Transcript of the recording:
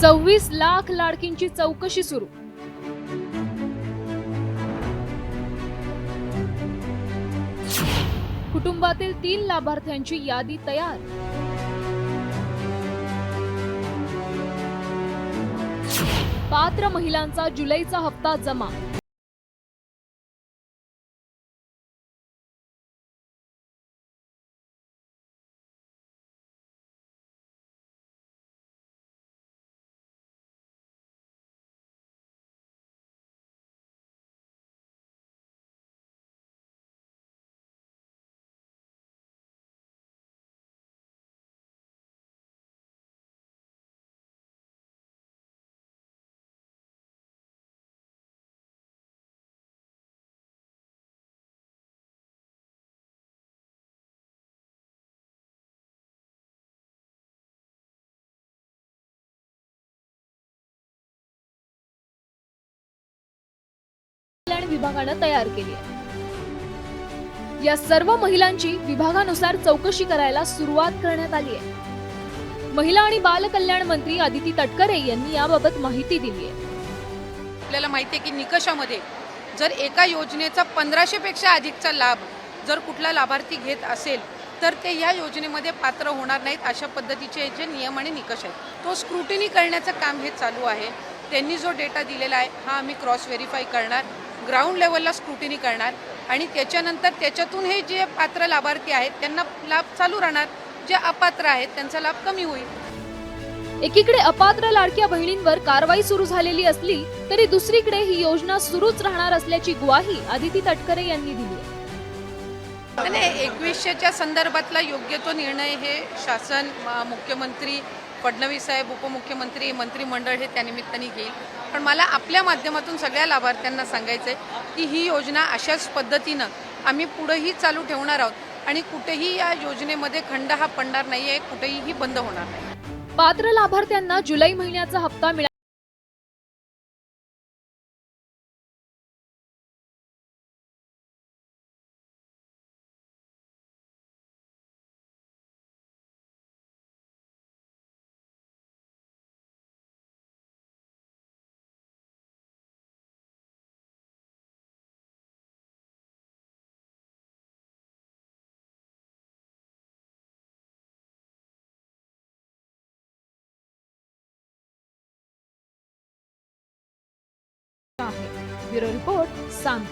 सव्वीस लाख लाडकींची चौकशी सुरू. कुटुंबातील तीन लाभार्थ्यांची यादी तयार. पात्र महिलांचा जुलैचा हप्ता जमा. कल्याण विभागानं तयार केली आहे. या सर्व महिलांची विभागानुसार चौकशी करायला सुरुवात करण्यात आली आहे. महिला आणि बाल कल्याण मंत्री आदिती तटकरे यांनी याबाबत माहिती दिली आहे. आपल्याला माहिती आहे की निकषामध्ये जर एका योजनेचा पंधराशेपेक्षा अधिकचा लाभ जर कुठला लाभार्थी घेत असेल तर ते या योजनेमध्ये पात्र होणार नाहीत अशा पद्धतीचे जे नियम आणि निकष आहेत. तो स्क्रुटिनी करण्याचं काम हे चालू आहे. त्यांनी जो डेटा दिलेला आहे हा आम्ही क्रॉस व्हेरीफाय करणार. ग्राउंड लेवलला स्क्रुटिनी करणार आणि त्याच्यानंतर त्याच्यातून हे जे पात्र लाभार्थी आहेत त्यांना लाभ चालू राहणार. जे अपात्र आहेत त्यांचा लाभ कमी होईल. एकीकडे अपात्र लाडक्या बहिणींवर कारवाई सुरू झालेली असली तरी दुसरीकडे ही योजना सुरूच राहणार असल्याची ग्वाही आदिती तटकरे यांनी दिली आहे. आणि एकवीसशेच्या संदर्भातला योग्य तो निर्णय हे शासन मुख्यमंत्री फडणवीस साहेब उपमुख्यमंत्री मंत्रिमंडळ हे त्यानिमित्ताने घेईल. पण मला आपल्या माध्यमातून सगळ्या लाभार्थ्यांना सांगायचं आहे की ही योजना अशाच पद्धतीनं आम्ही पुढंही चालू ठेवणार आहोत आणि कुठेही या योजनेमध्ये खंड हा पडणार नाही आहे कुठेही बंद होणार नाही. पात्र लाभार्थ्यांना जुलै महिन्याचा हप्ता मिळा ब्युरो रिपोर्ट साम